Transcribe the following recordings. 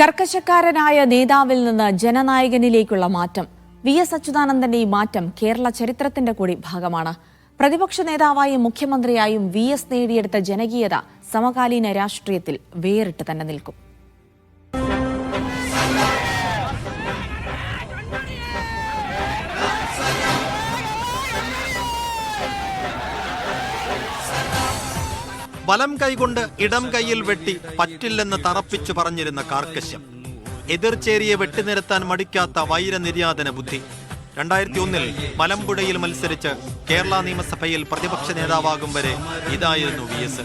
കർക്കശക്കാരനായ നേതാവിൽ നിന്ന് ജനനായകനിലേക്കുള്ള മാറ്റം. V S അച്യുതാനന്ദന്റെ ഈ മാറ്റം കേരള ചരിത്രത്തിന്റെ കൂടി ഭാഗമാണ്. പ്രതിപക്ഷ നേതാവായും മുഖ്യമന്ത്രിയായും വി എസ് നേടിയെടുത്ത ജനകീയത സമകാലീന രാഷ്ട്രീയത്തിൽ വേറിട്ട് തന്നെ നിൽക്കും. വലം കൈകൊണ്ട് ഇടം കൈയിൽ വെട്ടി പറ്റില്ലെന്ന് തറപ്പിച്ചു പറഞ്ഞിരുന്ന കാർക്കശ്യം. എതിർചേരിയെ വെട്ടിനിരത്താൻ മടിക്കാത്ത വൈരനിര്യാതന ബുദ്ധി. രണ്ടായിരത്തി ഒന്നിൽ മലമ്പുഴയിൽ മത്സരിച്ച് കേരള നിയമസഭയിൽ പ്രതിപക്ഷ നേതാവാകും വരെ ഇതായിരുന്നു വി എസ്.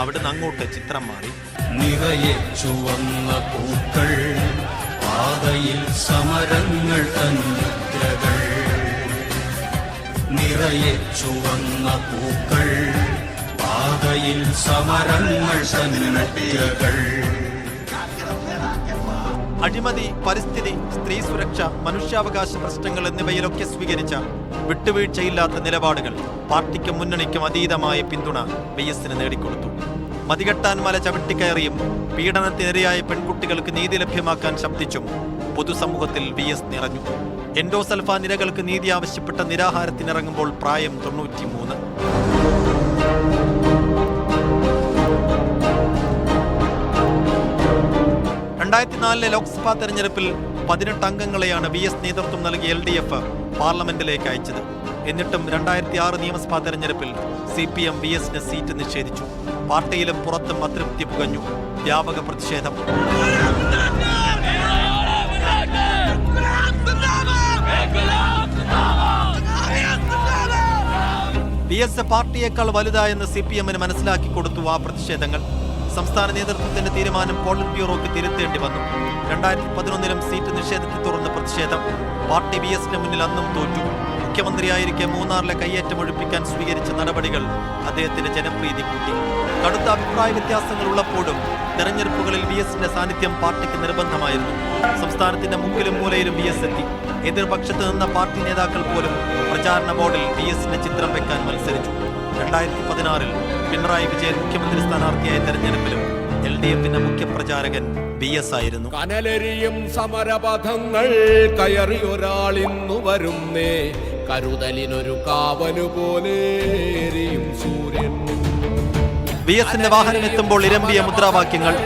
അവിടുന്ന് അങ്ങോട്ട് ചിത്രം മാറി. സമരങ്ങൾ നിറയെ ചുവന്ന പൂക്കൾ പാതയിൽ സമരങ്ങൾ തന്നിത്രകൾ അഴിമതി പരിസ്ഥിതി സ്ത്രീ സുരക്ഷ മനുഷ്യാവകാശ പ്രശ്നങ്ങൾ എന്നിവയിലൊക്കെ സ്വീകരിച്ച വിട്ടുവീഴ്ചയില്ലാത്ത നിലപാടുകൾ പാർട്ടിക്കും മുന്നണിക്കും അതീതമായ പിന്തുണ വി എസിന് നേടിക്കൊടുത്തു. മതികെട്ടാൻ മല ചവിട്ടിക്കയറിയും പീഡനത്തിനിരയായ പെൺകുട്ടികൾക്ക് നീതി ലഭ്യമാക്കാൻ ശബ്ദിച്ചും പൊതുസമൂഹത്തിൽ വി എസ് നിറഞ്ഞു. എൻഡോസൽഫാൻ നിരകൾക്ക് നീതി ആവശ്യപ്പെട്ട നിരാഹാരത്തിനിറങ്ങുമ്പോൾ പ്രായം തൊണ്ണൂറ്റിമൂന്ന്. രണ്ടായിരത്തി നാലിലെ ലോക്സഭാ തെരഞ്ഞെടുപ്പിൽ പതിനെട്ട് അംഗങ്ങളെയാണ് വി എസ് നേതൃത്വം നൽകിയ എൽ ഡി എഫ് പാർലമെന്റിലേക്ക് അയച്ചത്. എന്നിട്ടും രണ്ടായിരത്തി ആറ് നിയമസഭാ തെരഞ്ഞെടുപ്പിൽ സി പി എം വി എസിന് സീറ്റ് നിഷേധിച്ചു. പാർട്ടിയിലും പുറത്തും അതൃപ്തി പുകഞ്ഞു. വ്യാപക പ്രതിഷേധം. വി എസ് പാർട്ടിയേക്കാൾ വലുതായെന്ന് സി പി എമ്മിന് മനസ്സിലാക്കി കൊടുത്തു ആ പ്രതിഷേധങ്ങൾ. സംസ്ഥാന നേതൃത്വത്തിന്റെ തീരുമാനം പോളിറ്റ് ബ്യൂറോക്ക് തിരുത്തേണ്ടി വന്നു. രണ്ടായിരത്തി പതിനൊന്നിലും സീറ്റ് നിഷേധത്തെ തുറന്ന പ്രതിഷേധം. പാർട്ടി ബി എസിന് മുന്നിൽ അന്നും തോറ്റു. മുഖ്യമന്ത്രിയായിരിക്കെ മൂന്നാറിലെ കയ്യേറ്റം ഒഴിപ്പിക്കാൻ സ്വീകരിച്ച നടപടികൾ അദ്ദേഹത്തിന്റെ ജനപ്രീതി കൂട്ടി. കടുത്ത അഭിപ്രായ വ്യത്യാസങ്ങൾ ഉള്ളപ്പോഴും തെരഞ്ഞെടുപ്പുകളിൽ വി എസിന്റെ സാന്നിധ്യം പാർട്ടിക്ക് നിർബന്ധമായിരുന്നു. സംസ്ഥാനത്തിന്റെ മുക്കിലും മൂലയിലും വി എസ് എത്തി. എതിർപക്ഷത്ത് നിന്ന പാർട്ടി നേതാക്കൾ പോലും പ്രചാരണ ബോർഡിൽ വി എസിന്റെ ചിത്രം വെക്കാൻ മത്സരിച്ചു. രണ്ടായിരത്തി പതിനാറിൽ പിണറായി വിജയൻ മുഖ്യമന്ത്രി സ്ഥാനാർത്ഥിയായ തെരഞ്ഞെടുപ്പിലും എൽ ഡി എഫിന്റെ മുഖ്യപ്രചാരകൻ ബി എസ് ആയിരുന്നു. കനലെരിയും സമരപഥങ്ങൾ കയറി ഒരാൾ ഇന്നു വരുന്നേ. കരുതലിനൊരു കാവനു പോലെ എരിയും സൂര്യൻ. ബി എസിന്റെ വാഹനം എത്തുമ്പോൾ ഇരമ്പിയ മുദ്രാവാക്യങ്ങൾ.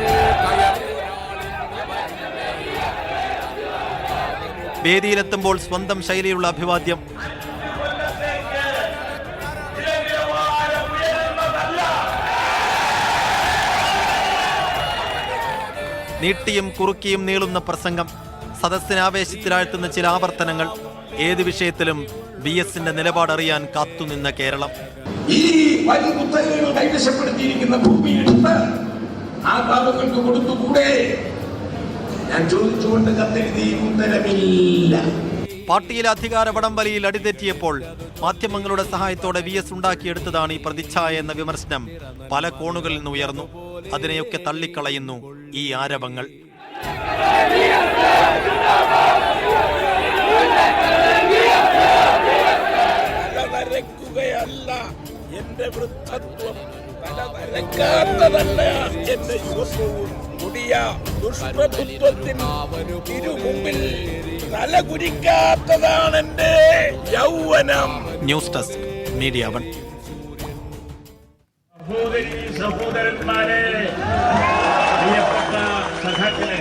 വേദിയിലെത്തുമ്പോൾ സ്വന്തം ശൈലിയുള്ള അഭിവാദ്യം. നീട്ടിയും കുറുക്കിയും നീളുന്ന പ്രസംഗം സദസ്സിനെ ആവേശത്തിലാഴ്ത്തുന്ന ചില ആവർത്തനങ്ങൾ ഏത് വിഷയത്തിലും ബി എസിന്റെ നിലപാടറിയാൻ കാത്തുനിന്ന കേരളം. ഈ കൈവശപ്പെടുത്തിയിരിക്കുന്ന ഭൂമി എടുത്ത് ആ പാവങ്ങൾക്ക് കൊടുത്തുകൂടെ? ഞാൻ ചോദിച്ചുകൊണ്ട് കത്തെഴുതി ഉത്തരമില്ല. പാർട്ടിയിലെ അധികാര വടംവലിയിൽ അടിതെറ്റിയപ്പോൾ മാധ്യമങ്ങളുടെ സഹായത്തോടെ വി എസ് ഉണ്ടാക്കിയെടുത്തതാണ് ഈ പ്രതിച്ഛായ എന്ന വിമർശനം പല കോണുകളിൽ നിന്ന് ഉയർന്നു. അതിനെയൊക്കെ തള്ളിക്കളയുന്നു ഈ ആരവങ്ങൾ. എന്റെ വൃദ്ധത്വം തലനരക്കാത്തതല്ല എന്റെ യുവത്വവും. മുടിയ തിരുമുമ്പിൽ എന്റെ യൗവനം. News desk media one. സഹോദരി സഹോദരന്മാരെ സഖാക്കളെ.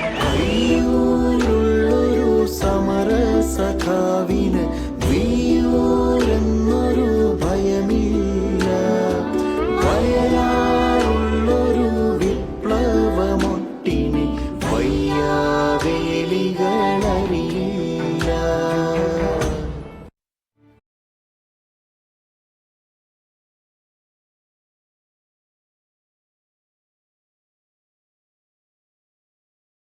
സമര സഖാവിന്